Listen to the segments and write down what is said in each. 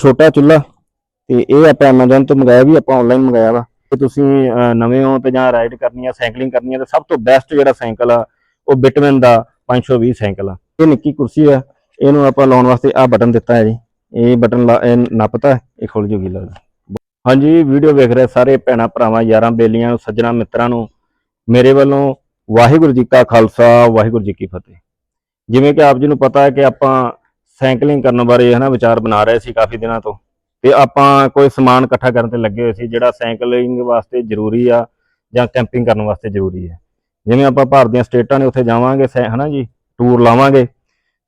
ਛੋਟਾ ਚੁੱਲ੍ਹਾ ਤੇ ਇਹ ਆਪਾਂ Amazon ਤੋਂ ਮੰਗਾਇਆ ਵੀ ਆਪਾਂ ਆਨਲਾਈਨ ਮੰਗਾਇਆ ਵਾ। ਤੇ ਤੁਸੀਂ ਨਵੇਂ ਹੋ ਤੇ ਜਾਂ ਰਾਈਡ ਕਰਨੀ ਆ ਸਾਈਕਲਿੰਗ ਕਰਨੀ ਆ, ਤੇ ਸਭ ਤੋਂ ਬੈਸਟ ਜਿਹੜਾ ਸਾਈਕਲ ਆ, ਉਹ ਬਿਟਮੈਨ ਦਾ 520 ਸਾਈਕਲ ਆ। ਇਹ ਨਿੱਕੀ ਕੁਰਸੀ ਆ, ਇਹਨੂੰ ਆਪਾਂ ਲਾਉਣ ਵਾਸਤੇ ਆ ਬਟਨ ਦਿੱਤਾ ਹੈ ਜੀ। ਇਹ ਬਟਨ ਨੱਪਤਾ ਇਹ ਖੁੱਲ ਜੂਗੀ ਲੱਗਦਾ ਹਾਂਜੀ ਵੀਡੀਓ ਵੇਖ ਰਹੇ ਸਾਰੇ ਭੈਣਾਂ, ਭਰਾਵਾਂ, ਯਾਰਾਂ, ਬੇਲੀਆਂ ਨੂੰ ਸੱਜਣਾ, ਮਿੱਤਰਾਂ ਨੂੰ, ਮੇਰੇ ਵੱਲੋਂ ਵਾਹਿਗੁਰੂ ਜੀ ਕਾ ਖਾਲਸਾ, ਵਾਹਿਗੁਰੂ ਜੀ ਕੀ ਫਤਿਹ। ਜਿਵੇਂ ਕਿ ਆਪ ਜੀ ਨੂੰ ਪਤਾ ਹੈ ਕਿ ਆਪਾਂ ਸਾਈਕਲਿੰਗ ਕਰਨ ਬਾਰੇ ਹਨਾ ਵਿਚਾਰ ਬਣਾ ਰਹੇ ਸੀ ਕਾਫੀ ਦਿਨਾਂ ਤੋਂ। ਤੇ ਆਪਾਂ ਕੋਈ ਸਮਾਨ ਇਕੱਠਾ ਕਰਨ ਤੇ ਲੱਗੇ ਹੋਏ ਸੀ ਜਿਹੜਾ ਸਾਈਕਲਿੰਗ ਵਾਸਤੇ ਜ਼ਰੂਰੀ ਆ ਜਾਂ ਕੈਂਪਿੰਗ ਕਰਨ ਵਾਸਤੇ ਜ਼ਰੂਰੀ ਹੈ ਜਿਵੇਂ ਆਪਾਂ ਭਾਰਤ ਦੀਆਂ ਸਟੇਟਾਂ ਨੇ ਉੱਥੇ ਜਾਵਾਂਗੇ ਸੈ- ਹਨਾ ਜੀ, ਟੂਰ ਲਾਵਾਂਗੇ।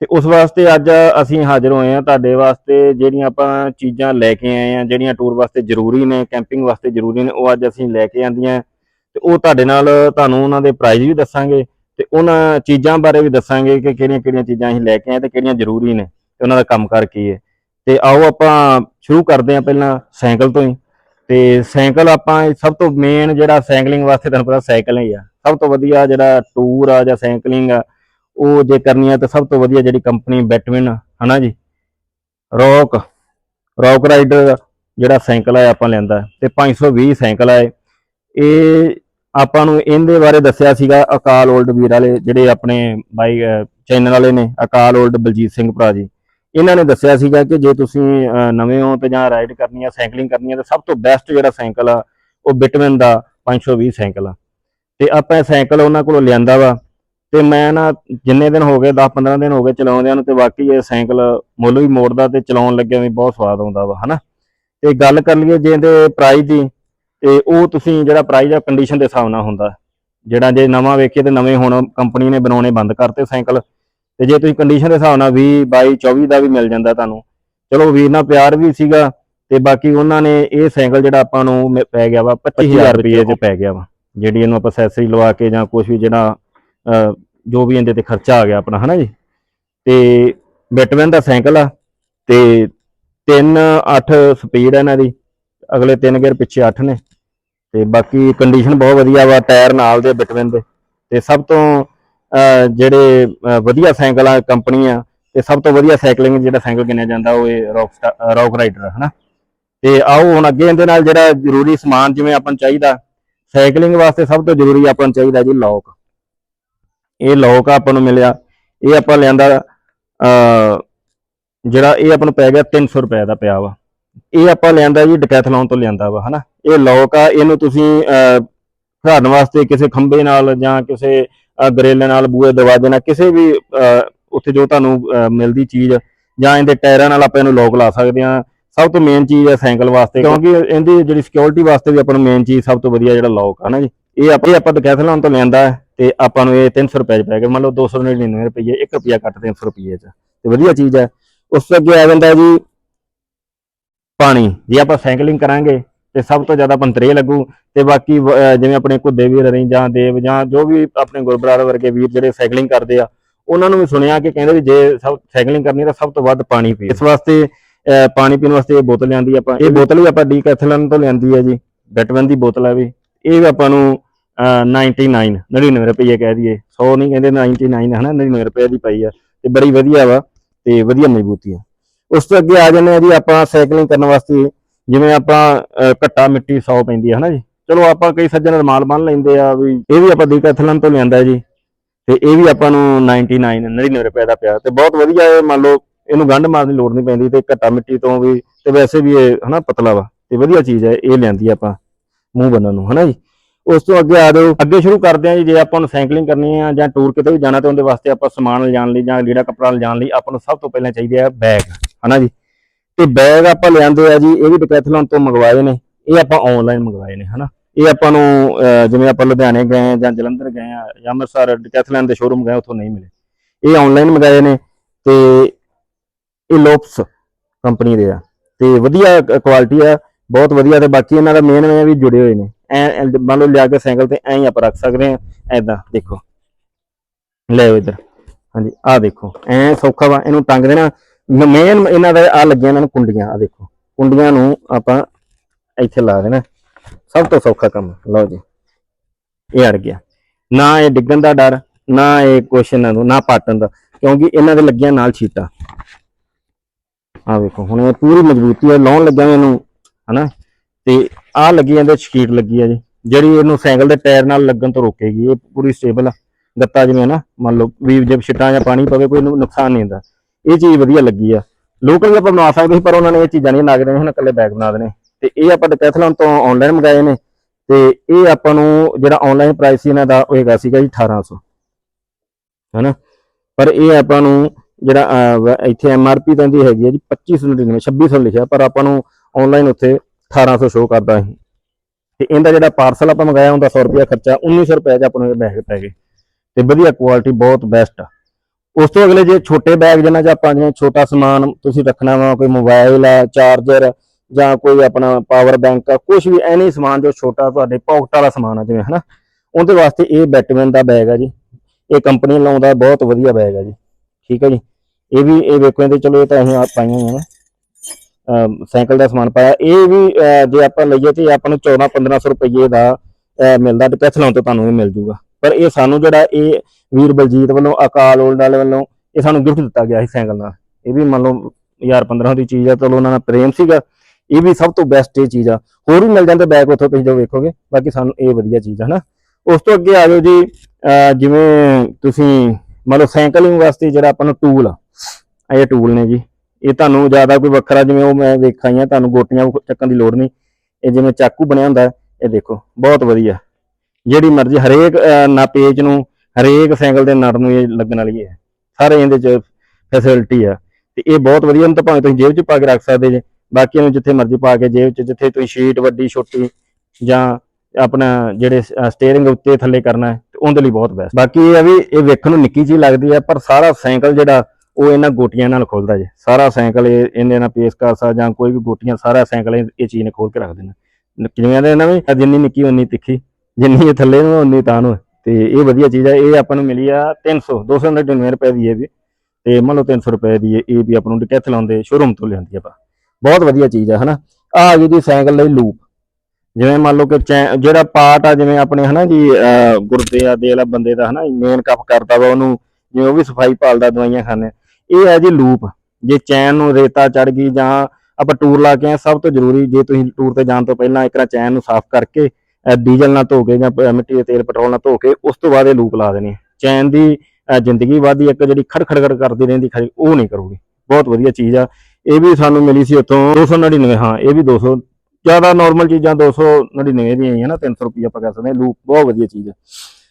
ਤੇ ਉਸ ਵਾਸਤੇ ਅੱਜ ਅਸੀਂ ਹਾਜ਼ਰ ਹੋਏ ਆ ਤੁਹਾਡੇ ਵਾਸਤੇ ਜਿਹੜੀਆਂ ਆਪਾਂ ਚੀਜ਼ਾਂ ਲੈ ਕੇ ਆਏ ਆ ਜਿਹੜੀਆਂ ਟੂਰ ਵਾਸਤੇ ਜ਼ਰੂਰੀ ਨੇ, ਕੈਂਪਿੰਗ ਵਾਸਤੇ ਜ਼ਰੂਰੀ ਨੇ, ਉਹ ਅੱਜ ਅਸੀਂ ਲੈ ਕੇ ਆਂਦੀਆਂ। ਤੇ ਉਹ ਤੁਹਾਡੇ ਨਾਲ ਤੁਹਾਨੂੰ ਉਹਨਾਂ ਦੇ ਪ੍ਰਾਈਜ਼ ਵੀ ਦੱਸਾਂਗੇ। ਤੇ ਉਹਨਾਂ ਚੀਜ਼ਾਂ ਬਾਰੇ ਵੀ ਦੱਸਾਂਗੇ ਕਿ ਕਿਹੜੀਆਂ-ਕਿਹੜੀਆਂ ਚੀਜ਼ਾਂ ਅਸੀਂ ਲੈ ਕੇ ਆਏ ਤੇ ਕਿਹੜੀਆਂ ਜ਼ਰੂਰੀ ਨੇ ਤੇ ਉਹਨਾਂ ਦਾ ਕੰਮ ਕਰ ਕੀ ਹੈ। ਤੇ ਆਓ ਆਪਾਂ ਸ਼ੁਰੂ ਕਰਦੇ ਹਾਂ ਪਹਿਲਾਂ ਸਾਈਕਲ ਤੋਂ ਹੀ। ਤੇ ਸਾਈਕਲ ਆਪਾਂ ਸਭ ਤੋਂ ਮੇਨ ਜਿਹੜਾ ਸਾਈਕਲਿੰਗ ਵਾਸਤੇ ਤੁਹਾਨੂੰ ਪਤਾ ਸਾਈਕਲ ਹੀ ਆ। ਸਭ ਤੋਂ ਵਧੀਆ ਜਿਹੜਾ ਟੂਰ ਆ ਜਾਂ ਸਾਈਕਲਿੰਗ ਆ, ਉਹ ਜੇ ਕਰਨੀ ਆ ਤਾਂ ਸਭ ਤੋਂ ਵਧੀਆ ਜਿਹੜੀ ਕੰਪਨੀ ਬੈਟਵਿਨ ਹਨਾ ਜੀ? ਰੌਕ ਰੌਕ ਰਾਈਡਰ ਜਿਹੜਾ ਸਾਈਕਲ ਆ ਆਪਾਂ ਲੈਂਦਾ ਤੇ 520 ਸਾਈਕਲ ਆ ਇਹ। ਆਪਾਂ ਨੂੰ ਇਹਦੇ ਬਾਰੇ ਦੱਸਿਆ ਸੀਗਾ ਅਕਾਲ 올ਡ ਵੀਰ ਵਾਲੇ, ਜਿਹੜੇ ਆਪਣੇ ਬਾਈ ਚੈਨਲ ਵਾਲੇ ਨੇ, ਅਕਾਲ 올ਡ ਬਲਜੀਤ ਸਿੰਘ ਭਰਾ ਜੀ। ਇਹਨਾਂ ਨੇ ਦੱਸਿਆ ਸੀਗਾ ਕਿ ਜੇ ਤੁਸੀਂ ਨਵੇਂ ਹੋ ਤੇ ਜਾਂ ਰਾਈਡ ਕਰਨੀ ਆ ਸਾਈਕਲਿੰਗ ਕਰਨੀ ਆ, ਤਾਂ ਸਭ ਤੋਂ ਬੈਸਟ ਜਿਹੜਾ ਸਾਈਕਲ ਆ, ਉਹ ਬਿਟਮੈਨ ਦਾ 520 ਸਾਈਕਲ ਆ। ਤੇ ਆਪਾਂ ਇਹ ਸਾਈਕਲ ਉਹਨਾਂ ਕੋਲੋਂ ਲਿਆਂਦਾ ਵਾ ਤੇ ਮੈਂ ਨਾ ਜਿੰਨੇ ਦਿਨ ਹੋ ਗਏ 10-15 ਦਿਨ ਹੋ ਗਏ ਚਲਾਉਂਦਿਆਂ ਨੂੰ ਤੇ ਵਾਕਈ ਇਹ ਸਾਈਕਲ ਮੁੱਲ ਵੀ ਮੋੜਦਾ ਤੇ ਚਲਾਉਣ ਲੱਗਿਆ ਵੀ ਬਹੁਤ ਸਵਾਦ ਆਉਂਦਾ ਵਾ, ਹਨਾ? ਤੇ ਗੱਲ ਕਰ ਲਈਏ ਜੇ ਇਹਦੇ ਪ੍ਰਾਈਸ ਦੀ ਤੇ ਉਹ ਤੁਸੀਂ ਜਿਹੜਾ ਪ੍ਰਾਈਸ ਆ ਕੰਡੀਸ਼ਨ ਦੇ ਹਿਸਾਬ ਨਾਲ ਹੁੰਦਾ। ਜਿਹੜਾ ਜੇ ਨਵਾਂ ਵੇਖੀਏ ਤੇ ਨਵੇਂ ਹੁਣ ਕੰਪਨੀ ਨੇ ਬਣਾਉਣੇ ਬੰਦ ਕਰਤੇ ਸਾਈਕਲ। ਤੇ ਜੇ ਤੁਸੀਂ ਕੰਡੀਸ਼ਨ ਦੇ ਹਿਸਾਬ ਨਾਲ 20 22 24 ਦਾ ਵੀ ਮਿਲ ਜਾਂਦਾ ਤੁਹਾਨੂੰ। ਚਲੋ ਵੀਰ ਨਾਲ ਪਿਆਰ ਵੀ ਸੀਗਾ ਤੇ ਬਾਕੀ ਉਹਨਾਂ ਨੇ ਇਹ ਸਾਈਕਲ ਜਿਹੜਾ ਆਪਾਂ ਨੂੰ ਪੈ ਗਿਆ ਵਾ 25000 ਰੁਪਏ 'ਚ ਪੈ ਗਿਆ ਵਾ। ਜਿਹੜੀ ਇਹਨੂੰ ਆਪਾਂ ਅਸੈਸਰੀ ਲਵਾ ਕੇ ਜਾਂ ਕੁਝ ਵੀ ਜਿਹੜਾ ਜੋ ਵੀ ਇਹਦੇ ਤੇ ਖਰਚਾ ਆ ਗਿਆ ਆਪਣਾ ਹਨਾ ਜੀ? ਤੇ ਬਿਟਵੈਨ ਦਾ ਸਾਈਕਲ ਆ ਤੇ 3 8 ਸਪੀਡ ਹੈ ਇਹਨਾਂ ਦੀ। ਅਗਲੇ 3 ਗੇਅਰ ਪਿੱਛੇ 8 ਨੇ। ਤੇ ਬਾਕੀ ਕੰਡੀਸ਼ਨ ਬਹੁਤ ਵਧੀਆ ਵਾ ਟਾਇਰ ਨਾਲ ਦੇ ਬਿਟਵਿਨ ਦੇ। ਤੇ ਸਭ ਤੋਂ ਜਿਹੜੇ ਵਧੀਆ ਸਾਈਕਲ ਆ ਕੰਪਨੀ ਆ, ਤੇ ਸਭ ਤੋਂ ਵਧੀਆ ਸਾਈਕਲਿੰਗ ਜਿਹੜਾ ਸਾਈਕਲ ਗਿਣਿਆ ਜਾਂਦਾ, ਉਹ ਇਹ ਰੌਕ ਰੌਕ ਰਾਈਡਰ ਹਨਾ? ਤੇ ਆਓ ਹੁਣ ਅੱਗੇ ਇਹਦੇ ਨਾਲ ਜਿਹੜਾ ਜ਼ਰੂਰੀ ਸਮਾਨ ਜਿਵੇਂ ਆਪਾਂ ਨੂੰ ਚਾਹੀਦਾ ਸਾਈਕਲਿੰਗ ਵਾਸਤੇ ਸਭ ਤੋਂ ਜ਼ਰੂਰੀ ਆਪਾਂ ਨੂੰ ਚਾਹੀਦਾ ਜੀ ਲੋਕ ਇਹ ਲੌਕ ਆਪਾਂ ਨੂੰ ਮਿਲਿਆ, ਇਹ ਆਪਾਂ ਲਿਆਂਦਾ ਜਿਹੜਾ ਇਹ ਆਪਾਂ ਨੂੰ ਪੈ ਗਿਆ 300 ਰੁਪਏ ਦਾ ਪਿਆ ਵਾ। ਇਹ ਆਪਾਂ ਲਿਆਂਦਾ ਜੀ ਡਕੈਥਲੌਨ ਤੋਂ ਲਿਆਂਦਾ ਵਾ, ਹਨਾ? ਇਹ ਲੋਕ ਆ, ਇਹਨੂੰ ਤੁਸੀਂ ਖੜਾਉਣ ਵਾਸਤੇ ਕਿਸੇ ਖੰਭੇ ਨਾਲ ਜਾਂ ਕਿਸੇ ਗਰੇਲੇ ਨਾਲ, ਬੂਹੇ ਦਰਵਾਜ਼ੇ ਨਾਲ ਕਿਸੇ ਵੀ ਉੱਥੇ ਜੋ ਤੁਹਾਨੂੰ ਮਿਲਦੀ ਚੀਜ਼ ਜਾਂ ਇਹਦੇ ਟਾਇਰਾਂ ਨਾਲ ਆਪਾਂ ਇਹਨੂੰ ਲੌਕ ਲਾ ਸਕਦੇ ਆ ਸਭ ਤੋਂ ਮੇਨ ਚੀਜ਼ ਹੈ ਸਾਈਕਲ ਵਾਸਤੇ, ਕਿਉਂਕਿ ਇਹਦੀ ਜਿਹੜੀ ਸਿਕਿਉਰਿਟੀ ਵਾਸਤੇ ਵੀ ਆਪਾਂ ਨੂੰ ਮੇਨ ਚੀਜ਼ ਸਭ ਤੋਂ ਵਧੀਆ ਜਿਹੜਾ ਲੋਕ ਆ ਨਾ ਜੀ? ਇਹ ਆਪਾਂ ਆਪਾਂ ਡਕੈਥਲੌਨ ਤੋਂ ਲਿਆਂਦਾ ਹੈ ਤੇ ਆਪਾਂ ਨੂੰ ਇਹ 300 ਰੁਪਏ ਚ ਪੈ ਗਿਆ। ਮੰਨ ਲਓ 299 ਰੁਪਏ 1 ਰੁਪਿਆ ਕੱਟ 300 ਰੁਪਏ ਚ। ਤੇ ਵਧੀਆ ਚੀਜ਼ ਹੈ। ਉਸ ਤੋਂ ਅੱਗੇ ਆ ਜਾਂਦਾ ਜੀ ਪਾਣੀ। ਜੇ ਆਪਾਂ ਸਾਈਕਲਿੰਗ ਕਰਾਂਗੇ, ਤੇ ਸਭ ਤੋਂ ਜ਼ਿਆਦਾ ਪੰਤਰੇ ਲੱਗੂ। ਤੇ ਬਾਕੀ ਜਿਵੇਂ ਆਪਣੇ ਘੁੱਦੇ ਵੀਰ ਰਹੀ ਜਾਂ ਦੇਵ, ਜਾਂ ਜੋ ਵੀ ਆਪਣੇ ਗੁਰਬਰਾਰ ਵਰਗੇ ਵੀਰ ਜਿਹੜੇ ਸਾਈਕਲਿੰਗ ਕਰਦੇ ਆ, ਉਹਨਾਂ ਨੂੰ ਵੀ ਸੁਣਿਆ ਕਿ ਕਹਿੰਦੇ ਵੀ ਜੇ ਸਭ ਸਾਈਕਲਿੰਗ ਕਰਨੀ ਤਾਂ ਸਭ ਤੋਂ ਵੱਧ ਪਾਣੀ ਪੀ ਇਸ ਵਾਸਤੇ ਪਾਣੀ ਪੀਣ ਵਾਸਤੇ ਇਹ ਬੋਤਲ ਲਿਆਂਦੀ ਆਪਾਂ। ਇਹ ਬੋਤਲ ਵੀ ਆਪਾਂ ਡੀਕੈਥਲਨ ਤੋਂ ਲਿਆਂਦੀ ਹੈ ਜੀ। ਬੈਟਵਨ ਦੀ ਬੋਤਲ ਆ ਵੀ। ਇਹ ਵੀ ਆਪਾਂ ਨੂੰ, ਅਹ 99 99 ਰੁਪਏ ਕਹਿ ਦਈਏ। 100 ਨਹੀਂ ਕਹਿੰਦੇ 99 ਹਨਾ 99 ਰੁਪਏ ਦੀ ਪਈ ਆ। ਤੇ ਬੜੀ ਵਧੀਆ ਵਾ, ਤੇ ਵਧੀਆ ਮਜ਼ਬੂਤੀ ਆ। ਉਸ ਤੋਂ ਅੱਗੇ ਆ ਜਾਂਦੇ ਆ ਜੀ, ਆਪਾਂ ਸਾਈਕਲਿੰਗ ਕਰਨ ਵਾਸਤੇ, ਜਿਵੇਂ ਆਪਾਂ ਘੱਟਾ ਮਿੱਟੀ 100 ਪੈਂਦੀ ਹੈ, ਹਨਾ ਜੀ? ਚਲੋ, ਆਪਾਂ ਕਈ ਸੱਜਣ ਰਮਾਲ ਬੰਨ ਲੈਂਦੇ ਆ ਵੀ ਇਹ ਵੀ ਆਪਾਂ ਦੀਕੈਥਲਨ ਤੋਂ ਲਿਆਂਦਾ ਜੀ, ਤੇ ਇਹ ਵੀ ਆਪਾਂ ਨੂੰ 99 99 ਰੁਪਏ ਦਾ ਪਿਆ, ਤੇ ਬਹੁਤ ਵਧੀਆ ਇਹ ਮੰਨ ਲਓ, ਇਹਨੂੰ ਗੰਢ ਮਾਰਨ ਦੀ ਲੋੜ ਨਹੀਂ ਪੈਂਦੀ, ਤੇ ਘੱਟਾ ਮਿੱਟੀ ਤੋਂ ਵੀ, ਤੇ ਵੈਸੇ ਵੀ ਇਹ, ਹਨਾ, ਪਤਲਾ ਵਾ, ਤੇ ਵਧੀਆ ਚੀਜ਼ ਹੈ, ਇਹ ਲਿਆਂਦੀ ਆਪਾਂ ਮੂੰਹ ਬੰਨਣ ਨੂੰ, ਹਨਾ ਜੀ? ਉਸ ਤੋਂ ਅੱਗੇ ਆ ਜਾਓ, ਅੱਗੇ ਸ਼ੁਰੂ ਕਰਦੇ ਆ ਜੀ, ਜੇ ਆਪਾਂ ਨੂੰ ਸਾਈਕਲਿੰਗ ਕਰਨੀ ਆ, ਜਾਂ ਟੂਰ ਕਿਤੇ ਵੀ ਜਾਣਾ ਤੇ ਉਹਦੇ ਵਾਸਤੇ ਆਪਾਂ ਸਮਾਨ ਲਿਜਾਣ ਲਈ ਜਾਂ ਲੀੜਾ ਕੱਪੜਾ ਲਿਜਾਣ ਲਈ ਆਪਾਂ ਨੂੰ ਸਭ ਤੋਂ ਪਹਿਲਾਂ ਚਾਹੀਦਾ ਆ ਬੈਗ ਹਨਾ ਜੀ? ਤੇ ਬੈਗ ਆਪਾਂ ਲਿਆਂਦੇ ਆ ਜੀ, ਇਹ ਵੀ ਡਿਕੈਥਲਨ ਤੋਂ ਮੰਗਵਾਏ ਨੇ। ਇਹ ਆਪਾਂ ਆਨਲਾਈਨ ਮੰਗਵਾਏ ਨੇ, ਹਨਾ? ਇਹ ਆਪਾਂ ਨੂੰ ਜਿਵੇਂ ਆਪਾਂ ਲੁਧਿਆਣੇ ਗਏ ਜਾਂ ਜਲੰਧਰ ਗਏ ਆ ਜਾਂ ਅੰਮ੍ਰਿਤਸਰ ਡਿਕੈਥਲਨ ਦੇ ਸ਼ੋਰੂਮ ਗਏ, ਉੱਥੋਂ ਨਹੀਂ ਮਿਲੇ। ਇਹ ਆਨਲਾਈਨ ਮੰਗਾਏ ਨੇ ਤੇ ਇਹ ਲੋਪਸ ਕੰਪਨੀ ਦੇ ਆ। ਤੇ ਵਧੀਆ ਕੁਆਲਿਟੀ ਆ, ਬਹੁਤ ਵਧੀਆ ਤੇ ਬਾਕੀ ਇਹਨਾਂ ਦਾ ਮੇਨ ਇਹ ਵੀ ਜੁੜੇ ਹੋਏ ਨੇ। ਐ ਮੰਨ ਲਓ ਲਿਆ ਕੇ ਸਾਈਕਲ ਤੇ ਐਂ ਹੀ ਆਪਾਂ ਰੱਖ ਸਕਦੇ ਆ ਐਦਾਂ ਦੇਖੋ। ਲੈ ਆਓ ਹਾਂਜੀ, ਆਹ ਦੇਖੋ, ਐ ਸੌਖਾ ਵਾ, ਇਹਨੂੰ ਟੰਗ ਦੇਣਾ। ਮੇਨ ਇਹਨਾਂ ਦਾ ਆ ਲੱਗੀਆਂ ਇਹਨਾਂ ਨੂੰ ਕੁੰਡੀਆਂ ਆ ਦੇਖੋ। ਕੁੰਡੀਆਂ ਨੂੰ ਆਪਾਂ ਇੱਥੇ ਲਾ ਦੇਣਾ। ਸਭ ਤੋਂ ਸੌਖਾ ਕੰਮ, ਲਓ ਜੀ। ਇਹ ਅੜ ਗਿਆ। ਨਾ ਇਹ ਡਿੱਗਣ ਦਾ ਡਰ, ਨਾ ਇਹ ਕੁਛ ਇਹਨਾਂ ਨੂੰ, ਨਾ ਪਾਟਣ ਦਾ, ਕਿਉਂਕਿ ਇਹਨਾਂ ਦੇ ਲੱਗੀਆਂ ਨਾਲ ਛੀਟਾ। ਆ ਵੇਖੋ, ਹੁਣ ਇਹ ਪੂਰੀ ਮਜ਼ਬੂਤੀ ਹੈ, ਲਾਉਣ ਲੱਗਿਆ ਇਹਨੂੰ, ਹਨਾ? ਤੇ ਆ ਲੱਗੀ ਇਹਦੇ ਸ਼ਕੀਟ ਲੱਗੀ ਆ ਜੀ। ਜਿਹੜੀ ਇਹਨੂੰ ਸਾਈਕਲ ਦੇ ਟਾਇਰ ਨਾਲ ਲੱਗਣ ਤੋਂ ਰੋਕੇਗੀ, ਇਹ ਪੂਰੀ ਸਟੇਬਲ ਆ। ਗੱਤਾ ਜਿਵੇਂ ਨਾ, ਮੰਨ ਲਓ, ਵੀ ਜੇ ਛਿੱਟਾਂ ਜਾਂ ਪਾਣੀ ਪਵੇ, ਕੋਈ ਨੂੰ ਨੁਕਸਾਨ ਨਹੀਂ ਹੁੰਦਾ। ਇਹ ਚੀਜ਼ ਵਧੀਆ ਲੱਗੀ ਆ। ਲੋਕਲ ਆਪਾਂ ਬਣਾ ਸਕਦੇ ਸੀ, ਪਰ ਉਹਨਾਂ ਨੇ ਇਹ ਚੀਜ਼ਾਂ ਨਹੀਂ ਲੱਗਦੇ ਨੇ ਹੁਣ ਇਕੱਲੇ ਬੈਗ ਬਣਾ ਦੇਣੇ। ਤੇ ਇਹ ਆਪਾਂ ਡੈਕੈਥਲਨ ਤੋਂ ਆਨਲਾਈਨ ਮੰਗਾਏ ਨੇ। ਤੇ ਇਹ ਆਪਾਂ ਨੂੰ ਜਿਹੜਾ ਆਨਲਾਈਨ ਪ੍ਰਾਈਸ ਸੀ ਇਹਨਾਂ ਦਾ, ਉਹ ਹੈਗਾ ਸੀਗਾ ਜੀ 1800 ਹਨਾ? ਪਰ ਇਹ ਆਪਾਂ ਨੂੰ ਜਿਹੜਾ ਇੱਥੇ ਐਮਆਰਪੀ ਤਾਂ ਦੀ ਹੈਗੀ ਹੈ ਜੀ 2599 2600 ਲਿਖਿਆ, ਪਰ ਆਪਾਂ ਨੂੰ ਆਨਲਾਈਨ ਉੱਥੇ 1800 ਸ਼ੋ ਕਰਦਾ ਸੀ। ਤੇ ਇਹਦਾ ਜਿਹੜਾ ਪਾਰਸਲ ਆਪਾਂ ਮੰਗਾਇਆ, ਉਹਦਾ 100 ਰੁਪਿਆ ਖਰਚਾ 1900 ਰੁਪਏ ਚ ਆਪਾਂ ਨੂੰ ਇਹ ਬੈਗ ਪੈ ਗਏ। ਤੇ ਵਧੀਆ ਕੁਆਲਿਟੀ ਬਹੁਤ ਬੈਸਟ ਆ। ਉਸ ਤੋਂ ਅਗਲੇ ਜੇ ਛੋਟੇ ਬੈਗ ਜਿਹਨਾਂ 'ਚ ਆਪਾਂ ਜਿਵੇਂ ਛੋਟਾ ਸਮਾਨ ਤੁਸੀਂ ਰੱਖਣਾ ਵਾ ਕੋਈ ਮੋਬਾਈਲ ਆ ਚਾਰਜਰ ਜਾਂ ਕੋਈ ਆਪਣਾ ਪਾਵਰ ਬੈਂਕ ਆ ਕੁਝ ਵੀ ਐਨੀ ਸਮਾਨ ਜੋ ਛੋਟਾ ਤੁਹਾਡੇ ਪਾਕਟ ਵਾਲਾ ਸਮਾਨ ਆ ਜਿਵੇਂ ਹਨਾ ਉਹਦੇ ਵਾਸਤੇ ਇਹ ਬੈਟਮੈਨ ਦਾ ਬੈਗ ਆ ਜੀ। ਇਹ ਕੰਪਨੀ ਲਾਉਂਦਾ ਬਹੁਤ ਵਧੀਆ ਬੈਗ ਆ ਜੀ। ਠੀਕ ਹੈ ਜੀ। ਇਹ ਵੀ ਇਹ ਵੇਖੋ ਇਹਦੇ ਚਲੋ ਇਹ ਤਾਂ ਅਸੀਂ ਆਪ ਪਾਈਆਂ ਹੋਈਆਂ ਸਾਈਕਲ ਦਾ ਸਮਾਨ ਪਾਇਆ। ਇਹ ਵੀ ਜੇ ਆਪਾਂ ਲਈਏ ਤੇ ਆਪਾਂ ਨੂੰ 14 1500 ਰੁਪਏ ਦਾ ਅਹ, ਮਿਲਦਾ ਡਿਪੈਥਲੋਂ ਤੋਂ ਤੁਹਾਨੂੰ ਇਹ ਮਿਲ ਜੂਗਾ। ਪਰ ਇਹ ਸਾਨੂੰ ਜਿਹੜਾ ਇਹ ਵੀਰ ਬਲਜੀਤ ਵੱਲੋਂ ਅਕਾਲ ਓਲਡ ਵਾਲੇ ਵੱਲੋਂ ਇਹ ਸਾਨੂੰ ਗਿਫਟ ਦਿੱਤਾ ਗਿਆ ਸੀ ਸਾਈਕਲ ਨਾਲ। ਇਹ ਵੀ ਮੰਨ ਲਓ 1500 ਦੀ ਚੀਜ਼ ਆ ਚਲੋ ਉਹਨਾਂ ਨਾਲ ਪ੍ਰੇਮ ਸੀਗਾ। ਇਹ ਵੀ ਸਭ ਤੋਂ ਬੈਸਟ ਇਹ ਚੀਜ਼ ਆ। ਹੋਰ ਵੀ ਮਿਲ ਜਾਂਦੇ ਬੈਗ ਉੱਥੋਂ ਤੁਸੀਂ ਜੋ ਵੇਖੋਗੇ। ਬਾਕੀ ਸਾਨੂੰ ਇਹ ਵਧੀਆ ਚੀਜ਼ ਆ ਹਨਾ? ਉਸ ਤੋਂ ਅੱਗੇ ਆ ਜਾਓ ਜੀ ਅਹ, ਜਿਵੇਂ ਤੁਸੀਂ ਮੰਨ ਲਓ ਸਾਈਕਲਿੰਗ ਵਾਸਤੇ ਜਿਹੜਾ ਆਪਾਂ ਨੂੰ ਟੂਲ ਆ ਇਹ ਟੂਲ ਨੇ ਜੀ। ਇਹ ਤੁਹਾਨੂੰ ਜ਼ਿਆਦਾ ਕੋਈ ਵੱਖਰਾ ਜਿਵੇਂ ਉਹ ਮੈਂ ਵੇਖਾਈਆਂ ਤੁਹਾਨੂੰ ਗੋਟੀਆਂ ਚੱਕਣ ਦੀ ਲੋੜ ਨਹੀਂ। ਇਹ ਜਿਵੇਂ ਚਾਕੂ ਬਣਿਆ ਹੁੰਦਾ ਇਹ ਦੇਖੋ ਬਹੁਤ ਵਧੀਆ। ਜਿਹੜੀ ਮਰਜ਼ੀ, ਹਰੇਕ ਨਾ ਪੇਜ ਨੂੰ, ਹਰੇਕ ਸਾਈਕਲ ਦੇ ਨਟ ਨੂੰ ਇਹ ਲੱਗਣ ਵਾਲੀ ਹੈ। ਸਾਰੇ ਇਹਦੇ ਚ ਫੈਸਿਲਿਟੀ ਆ। ਤੇ ਇਹ ਬਹੁਤ ਵਧੀਆ, ਇਹਨੂੰ ਤਾਂ ਭਾਵੇਂ ਤੁਸੀਂ ਜੇਬ 'ਚ ਪਾ ਕੇ ਰੱਖ ਸਕਦੇ ਜੇ। ਬਾਕੀ ਨੂੰ ਜਿੱਥੇ ਮਰਜ਼ੀ ਪਾ ਕੇ ਜੇਬ 'ਚ, ਜਿੱਥੇ ਤੁਸੀਂ ਸ਼ੀਟ ਵੱਡੀ, ਛੋਟੀ, ਜਾਂ ਆਪਣਾ ਜਿਹੜੇ ਸਟੀਅਰਿੰਗ ਉੱਤੇ ਥੱਲੇ ਕਰਨਾ ਹੈ ਉਹਦੇ ਲਈ ਬਹੁਤ ਬੈਸਟ ਬਾਕੀ ਇਹ ਆ ਵੀ ਇਹ ਵੇਖਣ ਨੂੰ ਨਿੱਕੀ ਜਿਹੀ ਲੱਗਦੀ ਹੈ, ਪਰ ਸਾਰਾ ਸਾਈਕਲ ਜਿਹੜਾ, ਉਹ ਇਹਨਾਂ ਗੋਟੀਆਂ ਨਾਲ ਖੋਲਦਾ ਜੇ। ਸਾਰਾ ਸਾਈਕਲ ਇਹ, ਇਹਦੇ ਨਾਲ ਪੇਸਕਾਸਾ ਜਾਂ ਕੋਈ ਵੀ ਗੋਟੀਆਂ, ਸਾਰਾ ਸਾਈਕਲ ਇਹ ਚੀਜ਼ ਨੇ ਖੋਲ ਕੇ ਰੱਖ ਦੇਣਾ। ਕਿਵੇਂ ਆਂਦੇ ਵੀ? ਜਿੰਨੀ ਨਿੱਕੀ, ਉਨੀ ਤਿੱਖੀ। ਜਿੰਨੀ ਇਹ ਥੱਲੇ ਨੂੰ ਉਨੀ ਤਾਂ ਨੂੰ ਤੇ ਇਹ ਵਧੀਆ ਚੀਜ਼ ਹੈ ਇਹ ਆਪਾਂ ਨੂੰ ਮਿਲੀ ਆ 300 299 ਰੁਪਏ ਦੀ ਇਹ ਵੀ। ਤੇ ਮੰਨ ਲਓ 300 ਰੁਪਏ ਦੀ ਇਹ ਵੀ ਆਪਾਂ ਨੂੰ ਡਿਕੈਥਲਨ ਦੇ ਸ਼ੋਰੂਮ ਤੋਂ ਲਿਆਂਦੀ ਆਪਾਂ। ਬਹੁਤ ਵਧੀਆ ਚੀਜ਼ ਆ, ਹਨਾ? ਆ ਆ ਗਈ ਸਾਈਕਲ ਲਈ ਲੂਪ ਜਿਵੇਂ ਮੰਨ ਲਓ ਕਿ ਜਿਹੜਾ ਪਾਰਟ ਆ, ਜਿਵੇਂ ਆਪਣੇ, ਹਨਾ ਜੀ ਗੁਰਦੇ ਆ ਦੇ ਵਾਲਾ ਬੰਦੇ ਦਾ, ਹਨਾ ਮੇਨ ਕੱਪ ਕਰਦਾ ਵਾ ਉਹਨੂੰ, ਜਿਵੇਂ ਉਹ ਵੀ ਸਫ਼ਾਈ ਭਾਲਦਾ ਦਵਾਈਆਂ ਖਾਂਦੇ। ਇਹ ਹੈ ਜੀ ਲੂਪ ਜੇ ਚੈਨ ਨੂੰ ਰੇਤਾ ਚੜ ਗਈ ਜਾਂ ਆਪਾਂ ਟੂਰ ਲਾ ਕੇ ਆ ਸਭ ਤੋਂ ਜ਼ਰੂਰੀ ਜੇ ਤੁਸੀਂ ਟੂਰ ਤੇ ਜਾਣ ਤੋਂ ਪਹਿਲਾਂ ਇੱਕ ਵਾਰ ਚੈਨ ਨੂੰ ਸਾਫ਼ ਕਰਕੇ ਡੀਜ਼ਲ ਨਾਲ ਧੋ ਕੇ ਜਾਂ ਮਿੱਟੀ ਦੇ ਤੇਲ, ਪੈਟਰੋਲ ਨਾਲ ਧੋ ਕੇ ਉਸ ਤੋਂ ਬਾਅਦ ਇਹ ਲੂਪ ਲਾ ਦੇਣੀ ਹੈ। ਚੈਨ ਦੀ ਜ਼ਿੰਦਗੀ ਵਾਦੀ ਇੱਕ ਜਿਹੜੀ ਖੜ ਕਰਦੀ ਰਹਿੰਦੀ ਖੜੀ, ਉਹ ਨਹੀਂ ਕਰੂਗੀ। ਬਹੁਤ ਵਧੀਆ ਚੀਜ਼ ਆ। ਇਹ ਵੀ ਸਾਨੂੰ ਮਿਲੀ ਸੀ ਉੱਥੋਂ 299 ਹਾਂ, ਇਹ ਵੀ 200 ਜ਼ਿਆਦਾ ਨਾਰਮਲ ਚੀਜ਼ਾਂ 299 ਦੀਆਂ ਹੀ ਹੈ ਨਾ 300 ਰੁਪਏ ਆਪਾਂ ਕਹਿ ਸਕਦੇ ਹਾਂ, ਲੂਪ ਬਹੁਤ ਵਧੀਆ ਚੀਜ਼ ਹੈ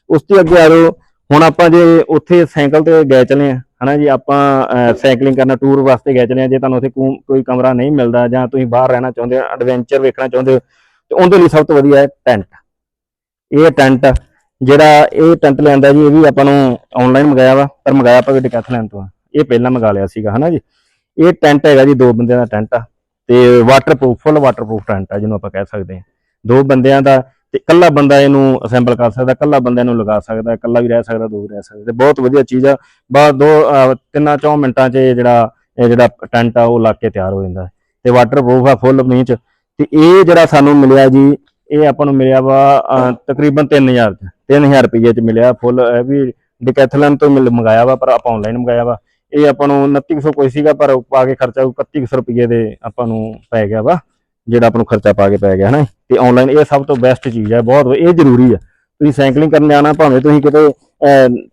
ਉਸ ਤੋਂ ਅੱਗੇ ਆ ਜਾਓ, ਹੁਣ ਆਪਾਂ ਜੇ ਉੱਥੇ ਸਾਈਕਲ ਤੇ ਗਏ ਚਲੇ ਆ, ਹਨਾ ਜੀ, ਆਪਾਂ ਸਾਈਕਲਿੰਗ ਕਰਨਾ, ਟੂਰ ਵਾਸਤੇ ਗਏ ਚਲੇ ਆ, ਜੇ ਤੁਹਾਨੂੰ ਉੱਥੇ ਕੋਈ ਕਮਰਾ ਨਹੀਂ ਮਿਲਦਾ ਜਾਂ ਤੁਸੀਂ ਬਾਹਰ ਰਹਿਣਾ ਚਾਹੁੰਦੇ ਹੋ ਐਡਵੈਂਚਰ ਵੇਖਣਾ ਚਾਹੁੰਦੇ ਹੋ ਤੇ ਉਹਦੇ ਲਈ ਸਭ ਤੋਂ ਵਧੀਆ ਹੈ ਟੈਂਟ ਇਹ ਟੈਂਟ ਜਿਹੜਾ ਇਹ ਟੈਂਟ ਲਿਆਂਦਾ ਜੀ, ਇਹ ਵੀ ਆਪਾਂ ਨੂੰ ਆਨਲਾਈਨ ਮੰਗਾਇਆ ਵਾ, ਪਰ ਮੰਗਾਇਆ ਆਪਾਂ ਡਿਕੈਥਲੈਂਡ ਤੋਂ ਇਹ ਪਹਿਲਾਂ ਮੰਗਾ ਲਿਆ ਸੀਗਾ, ਹਨਾ ਜੀ? ਇਹ ਟੈਂਟ ਹੈਗਾ ਜੀ, ਦੋ ਬੰਦਿਆਂ ਦਾ ਟੈਂਟ ਆ, ਤੇ ਵਾਟਰਪ੍ਰੂਫ ਫੁੱਲ ਵਾਟਰਪ੍ਰੂਫ ਟੈਂਟ ਆ ਜਿਹਨੂੰ ਆਪਾਂ ਕਹਿ ਸਕਦੇ ਹਾਂ ਦੋ ਬੰਦਿਆਂ ਦਾ, ਤੇ ਇਕੱਲਾ ਬੰਦਾ ਇਹਨੂੰ ਅਸੈਂਬਲ ਕਰ ਸਕਦਾ, ਇਕੱਲਾ ਬੰਦਾ ਇਹਨੂੰ ਲਗਾ ਸਕਦਾ, ਇਕੱਲਾ ਵੀ ਰਹਿ ਸਕਦਾ, ਦੋ ਰਹਿ ਸਕਦਾ। ਤੇ ਬਹੁਤ ਵਧੀਆ ਚੀਜ਼ ਆ ਬਾਅਦ ਦੋ ਤਿੰਨਾਂ ਚੌਂ ਮਿੰਟਾਂ 'ਚ ਇਹ ਜਿਹੜਾ ਇਹ ਜਿਹੜਾ ਟੈਂਟ ਆ, ਉਹ ਲਾ ਕੇ ਤਿਆਰ ਹੋ ਜਾਂਦਾ। ਹੈ। ਤੇ ਵਾਟਰਪ੍ਰੂਫ ਆ ਫੁੱਲ ਮੀਂਹ 'ਚ ਤੇ ਇਹ ਜਿਹੜਾ ਸਾਨੂੰ ਮਿਲਿਆ ਜੀ, ਇਹ ਆਪਾਂ ਨੂੰ ਮਿਲਿਆ ਵਾ ਤਕਰੀਬਨ 3000 ਚ 3000 ਰੁਪਏ 'ਚ ਮਿਲਿਆ, ਫੁੱਲ, ਇਹ ਵੀ ਡਿਕੈਥਲਨ ਤੋਂ ਮਿਲ, ਮੰਗਾਇਆ ਵਾ, ਪਰ ਆਪਾਂ ਆਨਲਾਈਨ ਮੰਗਾਇਆ ਵਾ। ਇਹ ਆਪਾਂ ਨੂੰ 2900 ਕੋਈ ਸੀਗਾ, ਪਰ ਪਾ ਕੇ ਖਰਚਾ 3100 ਰੁਪਏ ਦੇ ਆਪਾਂ ਨੂੰ ਪੈ ਗਿਆ ਵਾ, ਜਿਹੜਾ ਆਪਾਂ ਨੂੰ ਖਰਚਾ ਪਾ ਕੇ ਪੈ ਗਿਆ, ਹਨਾ ਤੇ ਆਨਲਾਈਨ ਇਹ ਸਭ ਤੋਂ ਬੈਸਟ ਚੀਜ਼ ਹੈ ਬਹੁਤ ਇਹ ਜ਼ਰੂਰੀ ਆ। ਤੁਸੀਂ ਸਾਈਕਲਿੰਗ ਕਰਨ ਜਾਣਾ, ਭਾਵੇਂ ਤੁਸੀਂ ਕਿਤੇ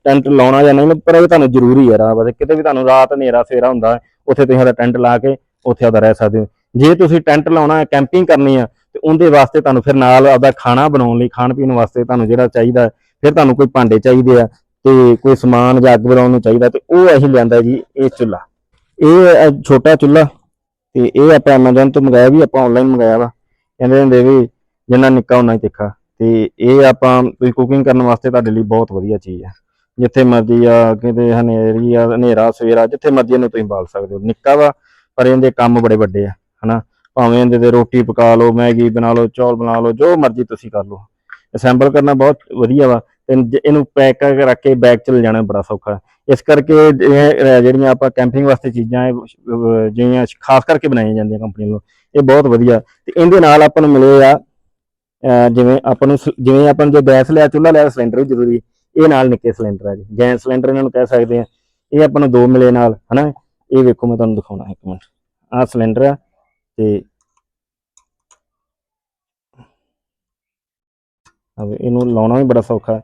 ਟੈਂਟ ਲਾਉਣਾ ਜਾਂ ਨਹੀਂ, ਪਰ ਇਹ ਤੁਹਾਨੂੰ ਜ਼ਰੂਰੀ ਹੈ ਰਾਹ ਕਿਤੇ ਵੀ ਤੁਹਾਨੂੰ ਰਾਤ ਹਨੇਰਾ ਸਵੇਰਾ ਹੁੰਦਾ, ਉੱਥੇ ਤੁਸੀਂ ਆਪਦਾ ਟੈਂਟ ਲਾ ਕੇ, ਉੱਥੇ ਆਪਦਾ ਰਹਿ ਸਕਦੇ ਹੋ। ਜੇ ਤੁਸੀਂ ਟੈਂਟ ਲਾਉਣਾ ਹੈ ਕੈਂਪਿੰਗ ਕਰਨੀ ਆ, ਤੇ ਉਹਦੇ ਵਾਸਤੇ ਤੁਹਾਨੂੰ ਫਿਰ ਨਾਲ ਆਪਦਾ ਖਾਣਾ ਬਣਾਉਣ ਲਈ, ਖਾਣ ਪੀਣ ਵਾਸਤੇ ਤੁਹਾਨੂੰ ਜਿਹੜਾ ਚਾਹੀਦਾ, ਫਿਰ ਤੁਹਾਨੂੰ ਕੋਈ ਭਾਂਡੇ ਚਾਹੀਦੇ ਆ, ਤੇ ਕੋਈ ਸਮਾਨ ਜਾਂ ਅੱਗ ਬਣਾਉਣ ਨੂੰ ਚਾਹੀਦਾ, ਤੇ ਉਹ ਅਸੀਂ ਲਿਆਂਦਾ ਜੀ, ਇਹ ਚੁੱਲਾ ਇਹ ਛੋਟਾ ਚੁੱਲਾ ਤੇ ਇਹ ਆਪਾਂ Amazon ਤੋਂ ਮੰਗਾਇਆ ਵੀ, ਆਪਾਂ ਆਨਲਾਈਨ ਮੰਗਾਇਆ ਵਾ। ਕਹਿੰਦੇ ਹੁੰਦੇ ਵੀ, ਜਿੰਨਾ ਨਿੱਕਾ ਉਨਾ ਹੀ ਤਿੱਖਾ। ਤੇ ਇਹ ਆਪਾਂ ਤੁਸੀਂ ਕੁਕਿੰਗ ਕਰਨ ਵਾਸਤੇ ਤੁਹਾਡੇ ਲਈ ਬਹੁਤ ਵਧੀਆ ਚੀਜ਼ ਆ। ਜਿੱਥੇ ਮਰਜ਼ੀ ਆ, ਕਿਤੇ ਹਨੇਰੀ ਆ, ਹਨੇਰਾ, ਸਵੇਰਾ, ਜਿੱਥੇ ਮਰਜ਼ੀ ਇਹਨੂੰ ਤੁਸੀਂ ਬਾਲ ਸਕਦੇ ਹੋ। ਨਿੱਕਾ ਵਾ, ਪਰ ਇਹਦੇ ਕੰਮ ਬੜੇ ਵੱਡੇ ਆ। ਹਨਾ? ਭਾਵੇਂ ਇਹਦੇ ਤੇ ਰੋਟੀ ਪਕਾ ਲਓ, ਮੈਗੀ ਬਣਾ ਲਓ, ਚੌਲ ਬਣਾ ਲਓ, ਜੋ ਮਰਜ਼ੀ ਤੁਸੀਂ ਕਰ ਲਓ। ਅਸੈਂਬਲ ਕਰਨਾ ਬਹੁਤ ਵਧੀਆ ਵਾ ਤੇ ਇਹਨੂੰ ਪੈਕ ਕਰਕੇ ਰੱਖ ਕੇ ਬੈਗ ਚ ਲੈ ਬੜਾ ਸੌਖਾ। ਇਸ ਕਰਕੇ ਜਿਹੜੀਆਂ ਆਪਾਂ ਕੈਂਪਿੰਗ ਵਾਸਤੇ ਚੀਜ਼ਾਂ ਜਿਹੜੀਆਂ ਖਾਸ ਕਰਕੇ ਬਣਾਈਆਂ ਜਾਂਦੀਆਂ ਕੰਪਨੀ ਵੱਲੋਂ, ਇਹ ਬਹੁਤ ਵਧੀਆ। ਤੇ ਇਹਦੇ ਨਾਲ ਆਪਾਂ ਨੂੰ ਮਿਲੇ ਆ ਜਿਵੇਂ ਆਪਾਂ ਨੂੰ ਜਿਵੇਂ ਆਪਾਂ ਨੂੰ ਜੇ ਗੈਸ ਲਿਆ, ਚੁੱਲ੍ਹਾ ਲਿਆ, ਸਿਲੰਡਰ ਵੀ ਜ਼ਰੂਰੀ ਇਹ ਨਾਲ ਨਿੱਕੇ ਸਿਲੰਡਰ ਆ ਜੀ। ਗੈਸ ਸਿਲੰਡਰ ਇਹਨਾਂ ਨੂੰ ਕਹਿ ਸਕਦੇ ਆ। ਇਹ ਆਪਾਂ ਨੂੰ ਦੋ ਮਿਲੇ ਨਾਲ, ਹਨਾ? ਇਹ ਵੇਖੋ, ਮੈਂ ਤੁਹਾਨੂੰ ਦਿਖਾਉਣਾ ਇੱਕ ਮਿੰਟ। ਆਹ ਸਿਲੰਡਰ ਆ। ਤੇ હવે ਇਹਨੂੰ ਲਾਉਣਾ ਵੀ ਬੜਾ ਸੌਖਾ ਹੈ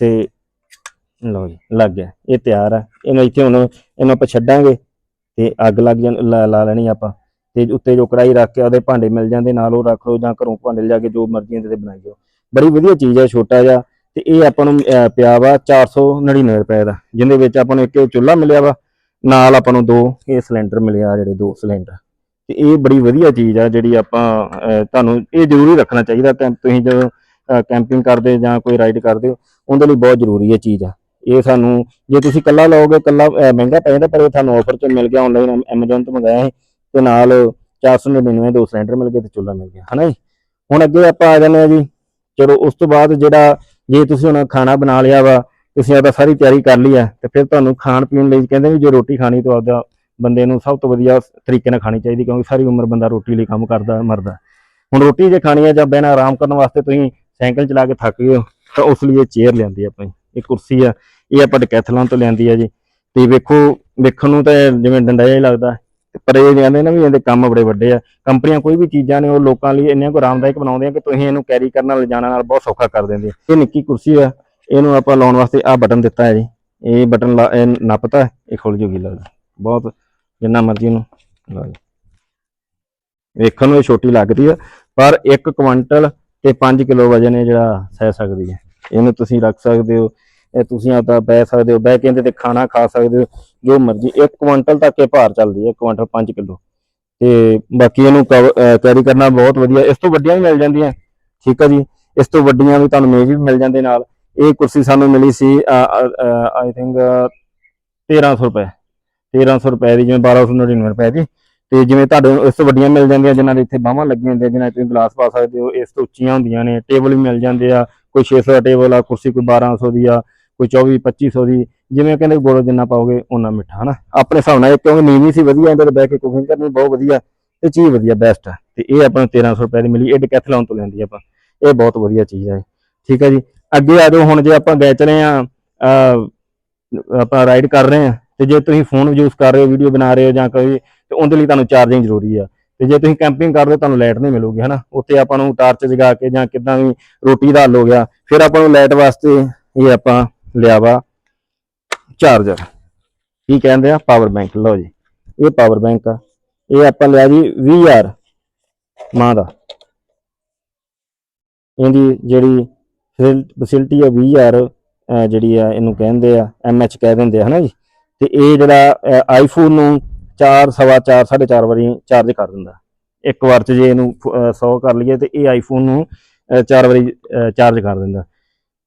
ਤੇ ਲਓ ਜੀ, ਲੱਗ ਗਿਆ, ਇਹ ਤਿਆਰ ਆ ਇਹਨੂੰ ਇੱਥੇ ਹੁਣ ਇਹਨੂੰ ਆਪਾਂ ਛੱਡਾਂਗੇ ਤੇ ਅੱਗ ਲੱਗ ਜਾਂ, ਲਾ ਲਾ ਲੈਣੀ ਆਪਾਂ ਤੇ ਉੱਤੇ ਜੋ ਕੜਾਈ ਰੱਖ ਕੇ ਉਹਦੇ ਭਾਂਡੇ ਮਿਲ ਜਾਂਦੇ, ਨਾਲ ਉਹ ਰੱਖ ਲਓ ਜਾਂ ਘਰੋਂ ਭਾਂਡੇ ਲਿਆ ਕੇ ਜੋ ਮਰਜ਼ੀ ਇਹਦੇ ਤੇ ਬਣਾਈ ਜਾਓ। ਬੜੀ ਵਧੀਆ ਚੀਜ਼ ਹੈ, ਛੋਟਾ ਜਿਹਾ ਤੇ ਇਹ ਆਪਾਂ ਨੂੰ ਪਿਆ ਵਾ 499 ਰੁਪਏ ਦਾ, ਜਿਹਦੇ ਵਿੱਚ ਆਪਾਂ ਨੂੰ ਇੱਕ ਚੁੱਲ੍ਹਾ ਮਿਲਿਆ ਵਾ, ਨਾਲ ਆਪਾਂ ਨੂੰ ਦੋ ਇਹ ਸਿਲੰਡਰ ਮਿਲਿਆ ਜਿਹੜੇ ਦੋ ਸਿਲੰਡਰ। ਤੇ ਇਹ ਬੜੀ ਵਧੀਆ ਚੀਜ਼ ਆ ਜਿਹੜੀ ਆਪਾਂ ਤੁਹਾਨੂੰ ਇਹ ਜ਼ਰੂਰੀ ਰੱਖਣਾ ਚਾਹੀਦਾ ਕਿ ਤੁਸੀਂ ਜਦੋਂ ਕੈਂਪਿੰਗ ਕਰਦੇ ਜਾਂ ਕੋਈ ਰਾਈਡ ਕਰਦੇ ਹੋ, ਉਹਦੇ ਲਈ ਬਹੁਤ ਜ਼ਰੂਰੀ ਇਹ ਚੀਜ਼ ਆ। ਇਹ ਸਾਨੂੰ, ਜੇ ਤੁਸੀਂ ਕੱਲਾ ਲਓਗੇ ਕੱਲਾ ਮਹਿੰਗਾ ਪੈ ਜਾਂਦਾ, ਪਰ ਇਹ ਤੁਹਾਨੂੰ ਆਫਰ 'ਚ ਮਿਲ ਗਿਆ ਆਨਲਾਈਨ ਐਮਾਜ਼ਨ ਤੋਂ ਮੰਗਾਇਆ ਸੀ, ਤੇ ਨਾਲ 499 ਦੋ ਸਿਲੰਡਰ ਮਿਲ ਗਏ ਤੇ ਚੁੱਲ੍ਹਾ ਮਿਲ ਗਿਆ, ਹਨਾ ਜੀ? ਹੁਣ ਅੱਗੇ ਆਪਾਂ ਆ ਜਾਂਦੇ ਆ ਜੀ, ਚਲੋ ਉਸ ਤੋਂ ਬਾਅਦ ਜਿਹੜਾ, ਜੇ ਤੁਸੀਂ ਹੁਣ ਖਾਣਾ ਬਣਾ ਲਿਆ ਵਾ, ਤੁਸੀਂ ਆਪਦਾ ਸਾਰੀ ਤਿਆਰੀ ਕਰ ਲਈ ਆ, ਤੇ ਫਿਰ ਤੁਹਾਨੂੰ ਖਾਣ ਪੀਣ ਲਈ ਕਹਿੰਦੇ ਵੀ ਜੇ ਰੋਟੀ ਖਾਣੀ, ਤਾਂ ਆਪਦਾ ਬੰਦੇ ਨੂੰ ਸਭ ਤੋਂ ਵਧੀਆ ਤਰੀਕੇ ਨਾਲ ਖਾਣੀ ਚਾਹੀਦੀ, ਕਿਉਂਕਿ ਸਾਰੀ ਉਮਰ ਬੰਦਾ ਰੋਟੀ ਲਈ ਕੰਮ ਕਰਦਾ, ਮਰਦਾ ਹੁਣ ਰੋਟੀ ਜੇ ਖਾਣੀ ਹੈ ਜਾਂ ਬਹਿਣਾ, ਆਰਾਮ ਕਰਨ ਵਾਸਤੇ ਤੁਸੀਂ ਸਾਈਕਲ ਚਲਾ ਕੇ ਥੱਕ ਗਏ ਹੋ, ਤਾਂ ਉਸ ਲਈ ਇਹ ਚੇਅਰ ਲਿਆਂਦੀ ਆਪਾਂ ਇਹ ਕੁਰਸੀ ਆ, ਇਹ ਆਪਾਂ ਡਕੈਥਲਨ ਤੋਂ ਲਿਆਂਦੀ ਆ ਜੀ। ਤੇ ਵੇਖੋ, ਵੇਖਣ ਨੂੰ ਤਾਂ ਜਿਵੇਂ ਡੰਡਾ ਜਿਹਾ ਲੱਗਦਾ ਪਰ ਇਹ ਕਹਿੰਦੇ ਨਾ ਵੀ ਇਹਦੇ ਕੰਮ ਬੜੇ ਵੱਡੇ ਆ। ਕੰਪਨੀਆਂ ਕੋਈ ਵੀ ਚੀਜ਼ਾਂ ਨੇ, ਉਹ ਲੋਕਾਂ ਲਈ ਇੰਨੇ ਕੋ ਆਰਾਮਦਾਇਕ ਬਣਾਉਂਦੇ ਆ ਕਿ ਤੁਸੀਂ ਇਹਨੂੰ ਕੈਰੀ ਕਰਨ ਲਿਜਾਣਾ ਨਾਲ ਬਹੁਤ ਸੌਖਾ ਕਰ ਦਿੰਦੇ ਇਹ ਨਿੱਕੀ ਕੁਰਸੀ ਆ, ਇਹਨੂੰ ਆਪਾਂ ਲਾਉਣ ਵਾਸਤੇ ਆ ਬਟਨ ਦਿੱਤਾ ਹੈ ਜੀ। ਇਹ ਬਟਨ ਇਹ ਨੱਪਤਾ, ਇਹ ਖੁੱਲ ਜੂਗੀ ਲੱਗਦਾ ਬਹੁਤ ਜਿੰਨਾ ਮਰਜ਼ੀ ਇਹਨੂੰ ਲਾ ਲਓ। ਵੇਖਣ ਨੂੰ ਇਹ ਛੋਟੀ ਲੱਗਦੀ ਆ, ਪਰ 1 ਕੁਇੰਟਲ ਤੇ 5 ਕਿਲੋ ਵਜਨ ਹੈ ਜਿਹੜਾ ਸਹਿ ਸਕਦੀ ਹੈ ਇਹਨੂੰ ਤੁਸੀਂ ਰੱਖ ਸਕਦੇ ਹੋ, ਇਹ ਤੁਸੀਂ ਆਪਦਾ ਬਹਿ ਸਕਦੇ ਹੋ, ਬਹਿ ਕੇ ਇਹਦੇ ਤੇ ਖਾਣਾ ਖਾ ਸਕਦੇ ਹੋ, ਜੋ ਮਰਜ਼ੀ। 1 ਕੁਇੰਟਲ ਤੱਕ ਇਹ ਭਾਰ ਚੱਲਦੀ ਹੈ 1 ਕੁਇੰਟਲ 5 ਕਿਲੋ। ਤੇ ਬਾਕੀ ਇਹਨੂੰ ਕੈਰੀ ਕਰਨਾ ਬਹੁਤ ਵਧੀਆ। ਇਸ ਤੋਂ ਵੱਡੀਆਂ ਵੀ ਮਿਲ ਜਾਂਦੀਆਂ, ਠੀਕ ਆ ਜੀ? ਇਸ ਤੋਂ ਵੱਡੀਆਂ ਵੀ ਤੁਹਾਨੂੰ ਮੇਜ਼ ਵੀ ਮਿਲ ਜਾਂਦੇ ਨਾਲ। ਇਹ ਕੁਰਸੀ ਸਾਨੂੰ ਮਿਲੀ ਸੀ ਆਈ ਥਿੰਕ 1300 ਰੁਪਏ। 1300 ਰੁਪਏ ਦੀ, ਜਿਵੇਂ 1299 ਰੁਪਏ ਦੀ। ਤੇ ਜਿਵੇਂ ਤੁਹਾਡੇ ਇਸ ਤੋਂ ਵੱਡੀਆਂ ਮਿਲ ਜਾਂਦੀਆਂ, ਜਿਨ੍ਹਾਂ ਦੇ ਇੱਥੇ ਬਾਹਾਂ ਲੱਗੀਆਂ ਹੁੰਦੀਆਂ, ਜਿਨ੍ਹਾਂ ਤੁਸੀਂ ਗਲਾਸ ਪਾ ਸਕਦੇ ਹੋ, ਇਸ ਤੋਂ ਉੱਚੀਆਂ ਹੁੰਦੀਆਂ ਨੇ। ਟੇਬਲ ਵੀ ਮਿਲ ਜਾਂਦੇ ਆ, ਕੋਈ 600 ਦਾ ਟੇਬਲ ਆ, ਕੁਰਸੀ ਕੋਈ 1200 ਦੀ ਆ, ਕੋਈ 24 2500 ਦੀ। ਜਿਵੇਂ ਕਹਿੰਦੇ ਗੁੜ ਜਿੰਨਾ ਪਾਓਗੇ ਉਹਨਾਂ ਮਿੱਠਾ, ਹਨਾ? ਆਪਣੇ ਹਿਸਾਬ ਨਾਲ ਕਿਉਂਕਿ ਨੀਵੀਂ ਸੀ, ਵਧੀਆ, ਇਹਦੇ ਤੇ ਬਹਿ ਕੇ ਕੁਕਿੰਗ ਕਰਨੀ ਬਹੁਤ ਵਧੀਆ ਤੇ ਚੀਜ਼ ਵਧੀਆ ਬੈਸਟ ਆ। ਤੇ ਇਹ ਆਪਾਂ ਨੂੰ 1300 ਰੁਪਏ ਦੀ ਮਿਲੀ, ਇਹ ਡੈਕੈਥਲੌਨ ਤੋਂ ਲੈਂਦੀ ਆਪਾਂ। ਇਹ ਬਹੁਤ ਵਧੀਆ ਚੀਜ਼ ਆ ਠੀਕ ਹੈ ਜੀ? ਅੱਗੇ ਆ ਜਾਓ, ਹੁਣ ਜੇ ਆਪਾਂ ਗਏ ਚਲੇ ਆ ਆਪਾਂ ਰਾਈਡ ਕਰ ਰਹੇ ਆ ਤੇ ਜੇ ਤੁਸੀਂ ਫੋਨ ਯੂਜ਼ ਕਰ ਰਹੇ ਹੋ ਵੀਡੀਓ ਬਣਾ ਰਹੇ ਹੋ ਜਾਂ ਕੋਈ, ਤੇ ਉਹਦੇ ਲਈ ਤੁਹਾਨੂੰ ਚਾਰਜਿੰਗ ਜ਼ਰੂਰੀ ਆ। ਤੇ ਜੇ ਤੁਸੀਂ ਕੈਂਪਿੰਗ ਕਰਦੇ ਹੋ, ਤੁਹਾਨੂੰ ਲਾਈਟ ਨਹੀਂ ਮਿਲੂਗੀ, ਹਨਾ? ਉੱਥੇ ਆਪਾਂ ਨੂੰ ਟਾਰਚ ਜਗਾ ਕੇ ਜਾਂ ਕਿਦਾਂ ਵੀ ਰੋਟੀ ਦਾ ਹੱਲ ਹੋ ਗਿਆ, ਫਿਰ ਆਪਾਂ ਨੂੰ ਲਾਈਟ ਵਾਸਤੇ ਇਹ ਆਪਾਂ ਲਿਆ ਵਾ ਚਾਰਜਰ ਕੀ ਕਹਿੰਦੇ ਆ? ਪਾਵਰ ਬੈਂਕ ਲਓ ਜੀ, ਇਹ ਪਾਵਰ ਬੈਂਕ ਆ। ਇਹ ਆਪਾਂ ਲਿਆ ਜੀ 20000 ਮਾਂ ਦਾ। ਇਹਦੀ ਜਿਹੜੀ ਫੈਸਿਲਿਟੀ ਆ 20000 ਅਹ ਜਿਹੜੀ ਆ, ਇਹਨੂੰ ਕਹਿੰਦੇ ਆ ਐਮਐਚ ਕਹਿ ਦਿੰਦੇ ਆ, ਹਨਾ ਜੀ? ਤੇ ਇਹ ਜਿਹੜਾ ਆਈਫੋਨ ਨੂੰ 4 ਸਵਾ 4 4.5 ਵਾਰੀ ਚਾਰਜ ਕਰ ਦਿੰਦਾ। ਇੱਕ ਵਾਰ ਚ ਜੇ ਇਹਨੂੰ 100 ਕਰ ਲਈਏ ਤੇ ਇਹ ਆਈਫੋਨ ਨੂੰ 4 ਵਾਰੀ ਚਾਰਜ ਕਰ ਦਿੰਦਾ।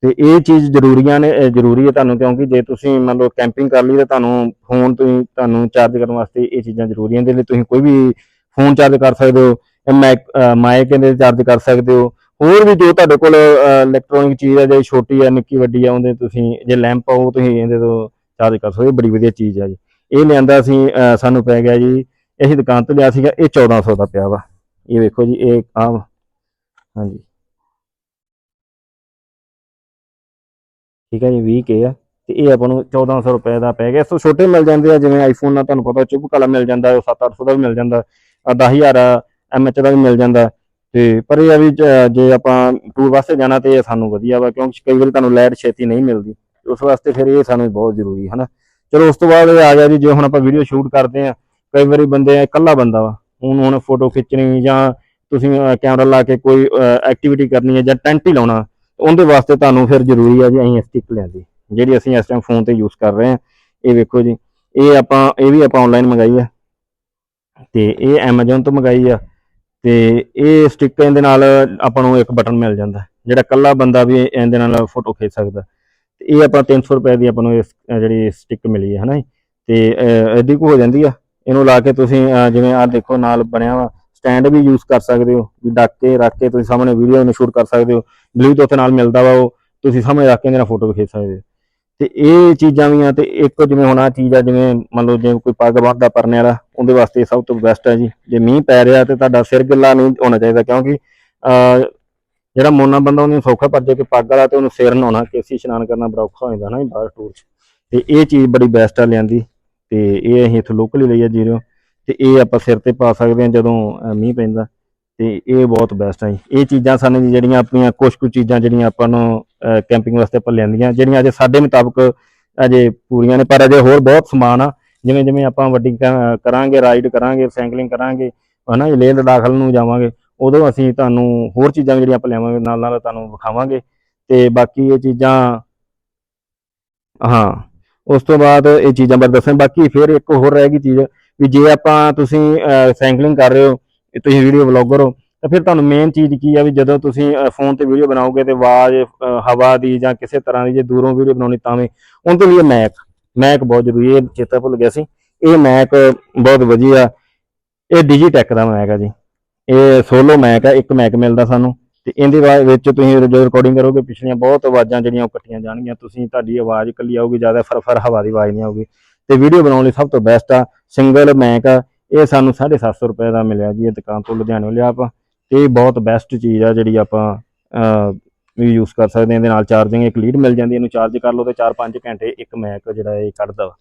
ਤੇ ਇਹ ਚੀਜ਼ ਜ਼ਰੂਰੀਆਂ ਨੇ ਜ਼ਰੂਰੀ ਹੈ ਤੁਹਾਨੂੰ, ਕਿਉਂਕਿ ਜੇ ਤੁਸੀਂ ਮੰਨ ਲਓ ਕੈਂਪਿੰਗ ਕਰ ਲਈ ਤਾਂ ਤੁਹਾਨੂੰ ਫੋਨ ਤੁਸੀਂ, ਤੁਹਾਨੂੰ ਚਾਰਜ ਕਰਨ ਵਾਸਤੇ ਇਹ ਚੀਜ਼ਾਂ ਜ਼ਰੂਰੀਆਂ ਦੇ ਲਈ ਤੁਸੀਂ ਕੋਈ ਵੀ ਫੋਨ ਚਾਰਜ ਕਰ ਸਕਦੇ ਹੋ ਮੈਕ ਮਾਈਕ ਇਹਦੇ ਚਾਰਜ ਕਰ ਸਕਦੇ ਹੋ, ਹੋਰ ਵੀ ਜੋ ਤੁਹਾਡੇ ਕੋਲ ਇਲੈਕਟ੍ਰੋਨਿਕ ਚੀਜ਼ ਹੈ, ਜੇ ਛੋਟੀ ਹੈ, ਨਿੱਕੀ ਵੱਡੀ ਹੈ, ਉਹਦੇ ਤੁਸੀਂ, ਜੇ ਲੈਂਪ ਆ, ਉਹ ਤੁਸੀਂ ਇਹਦੇ ਤੋਂ ਚਾਰਜ ਕਰ ਸਕਦੇ ਬੜੀ ਵਧੀਆ ਚੀਜ਼ ਹੈ ਜੀ। ਇਹ ਲਿਆਂਦਾ ਸੀ ਸਾਨੂੰ ਪੈ ਗਿਆ ਜੀ, ਇਹ ਦੁਕਾਨ ਤੋਂ ਲਿਆ ਸੀਗਾ, ਇਹ 1400 ਦਾ ਪਿਆ ਵਾ। ਇਹ ਵੇਖੋ ਜੀ, ਇਹ ਆ ਹਾਂਜੀ। ਠੀਕ ਹੈ ਜੀ 20 ਆ। ਤੇ ਇਹ ਆਪਾਂ ਨੂੰ 1400 ਰੁਪਏ ਦਾ ਪੈ ਗਿਆ। ਇਸ ਛੋਟੇ ਮਿਲ ਜਾਂਦੇ ਆ, ਜਿਵੇਂ ਆਈਫੋਨ ਨਾਲ ਤੁਹਾਨੂੰ ਪਤਾ ਚੁੱਪ ਕਲਾ ਮਿਲ ਜਾਂਦਾ 7-800 ਦਾ ਵੀ ਮਿਲ ਜਾਂਦਾ 10000 ਐਮਐਚ ਦਾ ਵੀ ਮਿਲ ਜਾਂਦਾ। ਤੇ ਪਰ ਇਹ ਆ ਵੀ ਜੇ ਆਪਾਂ ਟੂਰ ਵਾਸਤੇ ਜਾਣਾ, ਤੇ ਇਹ ਸਾਨੂੰ ਵਧੀਆ ਵਾ, ਕਿਉਂਕਿ ਕਈ ਵਾਰੀ ਤੁਹਾਨੂੰ ਲਾਈਟ ਛੇਤੀ ਨਹੀਂ ਮਿਲਦੀ। ਉਸ ਵਾਸਤੇ ਫਿਰ ਇਹ ਸਾਨੂੰ ਬਹੁਤ ਜ਼ਰੂਰੀ ਹੈ, ਹਨਾ? ਚਲੋ, ਉਸ ਤੋਂ ਬਾਅਦ ਇਹ ਆ ਗਿਆ ਜੀ ਜੇ ਹੁਣ ਆਪਾਂ ਵੀਡੀਓ ਸ਼ੂਟ ਕਰਦੇ ਆ ਕਈ ਵਾਰੀ ਬੰਦੇ ਇਕੱਲਾ ਬੰਦਾ ਵਾ, ਹੁਣ ਹੁਣ ਫੋਟੋ ਖਿੱਚਣੀ ਜਾਂ ਤੁਸੀਂ ਕੈਮਰਾ ਲਾ ਕੇ ਕੋਈ ਐਕਟੀਵਿਟੀ ਕਰਨੀ ਹੈ ਜਾਂ ਟੈਂਟ ਹੀ ਲਾਉਣਾ, ਉਹਦੇ ਵਾਸਤੇ ਤੁਹਾਨੂੰ ਫਿਰ ਜ਼ਰੂਰੀ ਆ ਜੀ, ਅਸੀਂ ਸਟਿੱਕ ਲਿਆਂਦੀ। ਜਿਹੜੀ ਅਸੀਂ ਇਸ ਟਾਈਮ ਫੋਨ ਤੇ ਯੂਜ਼ ਕਰ ਰਹੇ ਹਾਂ, ਇਹ ਵੇਖੋ ਜੀ, ਇਹ ਆਪਾਂ, ਇਹ ਵੀ ਆਪਾਂ ਆਨਲਾਈਨ ਮੰਗਾਈ ਆ। ਤੇ ਇਹ Amazon ਤੋਂ ਮੰਗਾਈ ਆ, ਤੇ ਇਹ ਸਟਿੱਕ ਇਹਦੇ ਨਾਲ ਆਪਾਂ ਨੂੰ ਇੱਕ ਬਟਨ ਮਿਲ ਜਾਂਦਾ, ਜਿਹੜਾ ਕੱਲਾ ਬੰਦਾ ਵੀ ਇਹਦੇ ਨਾਲ ਫੋਟੋ ਖਿੱਚ ਸਕਦਾ। ਇਹ ਆਪਾਂ 300 ਰੁਪਏ ਦੀ ਆਪਾਂ ਨੂੰ ਇਸ ਜਿਹੜੀ ਸਟਿੱਕ ਮਿਲੀ ਹੈ, ਹਨਾ ਤੇ ਐਡੀ ਕੁ ਹੋ ਜਾਂਦੀ ਆ। ਇਹਨੂੰ ਲਾ ਕੇ ਤੁਸੀਂ ਜਿਵੇਂ ਆਹ ਦੇਖੋ, ਨਾਲ ਬਣਿਆ ਵਾ। ਸਟੈਂਡ ਵੀ ਯੂਜ਼ ਕਰ ਸਕਦੇ ਹੋ। ਵੀ ਡੱਕ ਕੇ, ਰੱਖ ਕੇ ਤੁਸੀਂ ਸਾਹਮਣੇ ਵੀਡੀਓ ਨੂੰ ਸ਼ੂਟ ਕਰ ਸਕਦੇ ਹੋ। ਬਲੂਟੂਥ ਨਾਲ ਮਿਲਦਾ ਵਾ ਉਹ। ਤੁਸੀਂ ਸਾਹਮਣੇ ਰੱਖ ਕੇ ਇਹਦੇ ਨਾਲ ਫੋਟੋ ਵੀ ਖਿੱਚ ਸਕਦੇ ਹੋ। ਤੇ ਇਹ ਚੀਜ਼ਾਂ ਵੀ ਆ, ਤੇ ਇੱਕ ਜਿਵੇਂ ਹੁਣ ਆਹ ਚੀਜ਼ ਆ, ਜਿਵੇਂ ਮੰਨ ਲਓ ਜੇ ਕੋਈ ਪੱਗ ਬੰਨਦਾ ਪਰਨੇ ਵਾਲਾ, ਉਹਦੇ ਵਾਸਤੇ ਸਭ ਤੋਂ ਬੈਸਟ ਹੈ ਜੀ। ਜੇ ਮੀਂਹ ਪੈ ਰਿਹਾ ਤੇ ਤੁਹਾਡਾ ਸਿਰ ਗਿੱਲਾ ਨਹੀਂ ਹੋਣਾ ਚਾਹੀਦਾ, ਕਿਉਂਕਿ, ਅਹ ਜਿਹੜਾ ਮੋਨਾ ਬੰਦਾ ਉਹਨੂੰ ਸੌਖਾ ਪਰ ਜੇ ਕਿ ਪੱਗ ਵਾਲਾ ਤੇ ਉਹਨੂੰ ਸਿਰ ਨਹਾਉਣਾ ਕੇਸੀ ਇਸ਼ਨਾਨ ਕਰਨਾ ਬੜਾ ਔਖਾ ਹੋ ਜਾਂਦਾ ਨਾ ਜੀ ਬਾਹਰ ਟੂਰ 'ਚ। ਤੇ ਇਹ ਚੀਜ਼ ਬੜੀ ਬੈਸਟ ਆ ਲਿਆਂਦੀ, ਤੇ ਇਹ ਅਸੀਂ ਇੱਥੋਂ ਲੋਕਲ ਹੀ ਲਈ ਆ ਜੀਰੋ। ਤੇ ਇਹ ਆਪਾਂ ਸਿਰ ਤੇ ਪਾ ਸਕਦੇ ਹਾਂ ਜਦੋਂ ਮੀਂਹ ਪੈਂਦਾ। ਤੇ ਇਹ ਬਹੁਤ ਬੈਸਟ ਆ ਜੀ। ਇਹ ਚੀਜ਼ਾਂ ਸਾਨੂੰ ਜੀ ਜਿਹੜੀਆਂ ਆਪਣੀਆਂ ਕੁਝ ਕੁ ਚੀਜ਼ਾਂ ਜਿਹੜੀਆਂ ਆਪਾਂ ਨੂੰ ਕੈਂਪਿੰਗ ਵਾਸਤੇ ਆਪਾਂ ਲੈਂਦੀਆਂ ਜਿਹੜੀਆਂ ਅਜੇ ਸਾਡੇ ਮੁਤਾਬਕ ਅਜੇ ਪੂਰੀਆਂ ਨੇ, ਪਰ ਅਜੇ ਹੋਰ ਬਹੁਤ ਸਮਾਨ ਆ। ਜਿਵੇਂ ਜਿਵੇਂ ਆਪਾਂ ਵੱਡੀ ਕਰਾਂਗੇ ਰਾਈਡ ਕਰਾਂਗੇ ਸਾਈਕਲਿੰਗ ਕਰਾਂਗੇ, ਹਨਾ ਜੀ ਲੇਹ ਲਦਾਖ ਨੂੰ ਜਾਵਾਂਗੇ। ਉਦੋਂ ਅਸੀਂ ਤੁਹਾਨੂੰ ਹੋਰ ਚੀਜ਼ਾਂ ਜਿਹੜੀਆਂ ਆਪਾਂ ਲਿਆਵਾਂਗੇ, ਨਾਲ ਨਾਲ ਤੁਹਾਨੂੰ ਵਿਖਾਵਾਂਗੇ ਤੇ ਬਾਕੀ ਇਹ ਚੀਜ਼ਾਂ, ਹਾਂ, ਉਸ ਤੋਂ ਬਾਅਦ ਇਹ ਚੀਜ਼ਾਂ ਬਾਰੇ ਦੱਸਾਂ ਬਾਕੀ ਫਿਰ ਇੱਕ ਹੋਰ ਰਹਿ ਗਈ ਚੀਜ਼ ਵੀ ਜੇ ਆਪਾਂ ਤੁਸੀਂ ਸਾਈਕਲਿੰਗ ਕਰ ਰਹੇ ਹੋ ਤੁਸੀਂ ਵੀਡੀਓ ਬਲੌਗਰ ਹੋ, ਤਾਂ ਫਿਰ ਤੁਹਾਨੂੰ ਮੇਨ ਚੀਜ਼ ਕੀ ਆ ਵੀ ਜਦੋਂ ਤੁਸੀਂ ਫੋਨ ਤੇ ਵੀਡੀਓ ਬਣਾਓਗੇ ਤੇ ਆਵਾਜ਼ ਹਵਾ ਦੀ ਜਾਂ ਕਿਸੇ ਤਰ੍ਹਾਂ ਦੀ ਜੇ ਦੂਰੋਂ ਵੀਡੀਓ ਬਣਾਉਣੀ ਤਾਂ ਵੀ, ਉਹਦੇ ਲਈ ਮੈਕ ਮੈਕ ਬਹੁਤ ਜ਼ਰੂਰੀ ਹੈ, ਇਹ ਚੇਤਾ ਭੁੱਲ ਗਿਆ ਸੀ। ਇਹ ਮੈਕ ਬਹੁਤ ਵਧੀਆ, ਇਹ ਡਿਜੀਟੈਕ ਦਾ ਮੈਕ ਆ ਜੀ। ਇਹ ਸੋਲੋ ਮੈਕ ਆ, ਇੱਕ ਮੈਕ ਮਿਲਦਾ ਸਾਨੂੰ। ਤੇ ਇਹਦੇ ਬਾਅਦ ਵਿੱਚ ਤੁਸੀਂ ਜਦੋਂ ਰਿਕਾਰਡਿੰਗ ਕਰੋਗੇ, ਪਿਛਲੀਆਂ ਬਹੁਤ ਆਵਾਜ਼ਾਂ ਜਿਹੜੀਆਂ ਉਹ ਕੱਟੀਆਂ ਜਾਣਗੀਆਂ। ਤੁਸੀਂ, ਤੁਹਾਡੀ ਆਵਾਜ਼ ਇਕੱਲੀ ਆਊਗੀ, ਜ਼ਿਆਦਾ ਫਰਫਰ ਹਵਾ ਦੀ ਆਵਾਜ਼ ਨਹੀਂ ਆਊਗੀ। ਤੇ ਵੀਡੀਓ ਬਣਾਉਣ ਲਈ ਸਭ ਤੋਂ ਬੈਸਟ ਆ ਸਿੰਗਲ ਮੈਕ ਆ। ਇਹ ਸਾਨੂੰ 750 ਰੁਪਏ ਦਾ ਮਿਲਿਆ ਜੀ, ਇਹ ਦੁਕਾਨ ਤੋਂ ਲੁਧਿਆਣੇ ਲਿਆ ਆਪਾਂ। ਤੇ ਇਹ ਬਹੁਤ ਬੈਸਟ ਚੀਜ਼ ਆ, ਜਿਹੜੀ ਆਪਾਂ ਵੀ ਯੂਜ਼ ਕਰ ਸਕਦੇ ਹਾਂ। ਇਹਦੇ ਨਾਲ ਚਾਰਜਿੰਗ ਇੱਕ ਲੀਡ ਮਿਲ ਜਾਂਦੀ, ਇਹਨੂੰ ਚਾਰਜ ਕਰ ਲਓ ਤੇ 4-5 ਘੰਟੇ ਇੱਕ ਮੈਕ ਜਿਹੜਾ ਇਹ ਕੱਢਦਾ ਵਾ।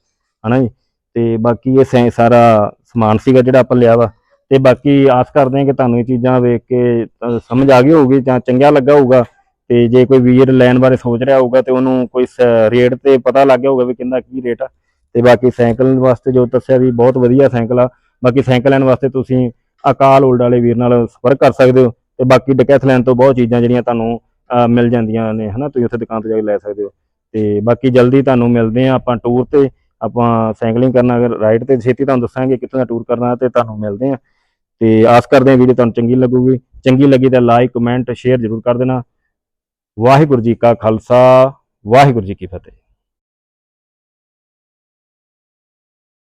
ਹਨਾ ਜੀ? ਤੇ ਬਾਕੀ ਇਹ ਸੈ- ਸਾਰਾ ਸਮਾਨ ਸੀਗਾ ਜਿਹੜਾ ਆਪਾਂ ਲਿਆ ਵਾ। ਤੇ ਬਾਕੀ ਆਸ ਕਰਦੇ ਹਾਂ ਕਿ ਤੁਹਾਨੂੰ ਇਹ ਚੀਜ਼ਾਂ ਵੇਖ ਕੇ ਸਮਝ ਆ ਗਈ ਹੋਊਗੀ ਜਾਂ ਚੰਗਾ ਲੱਗਾ ਹੋਊਗਾ ਤੇ ਜੇ ਕੋਈ ਵੀਰ ਲੈਣ ਬਾਰੇ ਸੋਚ ਰਿਹਾ ਹੋਊਗਾ ਤੇ ਉਹਨੂੰ ਕੋਈ ਰੇਟ ਤੇ ਪਤਾ ਲੱਗ ਗਿਆ ਹੋਊਗਾ ਵੀ ਕਿੰਨਾ ਕੀ ਰੇਟ ਆ। ਤੇ ਬਾਕੀ ਸਾਈਕਲ ਵਾਸਤੇ ਜੋ ਦੱਸਿਆ ਵੀ ਬਹੁਤ ਵਧੀਆ ਸਾਈਕਲ ਆ। ਬਾਕੀ ਸਾਈਕਲ ਲੈਣ ਵਾਸਤੇ ਤੁਸੀਂ ਅਕਾਲ ਓਲਡ ਵਾਲੇ ਵੀਰ ਨਾਲ ਸੰਪਰਕ ਕਰ ਸਕਦੇ ਹੋ ਤੇ ਬਾਕੀ ਡਕੈਥਲੈਨ ਤੋਂ ਬਹੁਤ ਚੀਜ਼ਾਂ ਜਿਹੜੀਆਂ ਤੁਹਾਨੂੰ ਮਿਲ ਜਾਂਦੀਆਂ ਨੇ, ਹਨਾ? ਤੁਸੀਂ ਉੱਥੇ ਦੁਕਾਨ ਤੋਂ ਜਾ ਕੇ ਲੈ ਸਕਦੇ ਹੋ। ਤੇ ਬਾਕੀ ਜਲਦੀ ਤੁਹਾਨੂੰ ਮਿਲਦੇ ਆ ਆਪਾਂ ਟੂਰ ਤੇ। ਆਪਾਂ ਸਾਈਕਲਿੰਗ ਕਰਨਾ ਅਗਰ ਰਾਈਡ ਤੇ, ਛੇਤੀ ਤੁਹਾਨੂੰ ਦੱਸਾਂਗੇ ਕਿੱਥੋਂ ਦਾ ਟੂਰ ਕਰਨਾ ਤੇ ਤੁਹਾਨੂੰ ਮਿਲਦੇ ਆ ਤੇ ਆਸ ਕਰਦੇ ਹਾਂ ਵੀਡੀਓ ਤੁਹਾਨੂੰ ਚੰਗੀ ਲੱਗੂਗੀ। ਚੰਗੀ ਲੱਗੀ ਤਾਂ ਲਾਈਕ ਕਮੈਂਟ ਸ਼ੇਅਰ ਜ਼ਰੂਰ ਕਰ ਦੇਣਾ। ਵਾਹਿਗੁਰੂ ਜੀ ਕਾ ਖਾਲਸਾ, ਵਾਹਿਗੁਰੂ ਜੀ ਕੀ ਫਤਿਹ।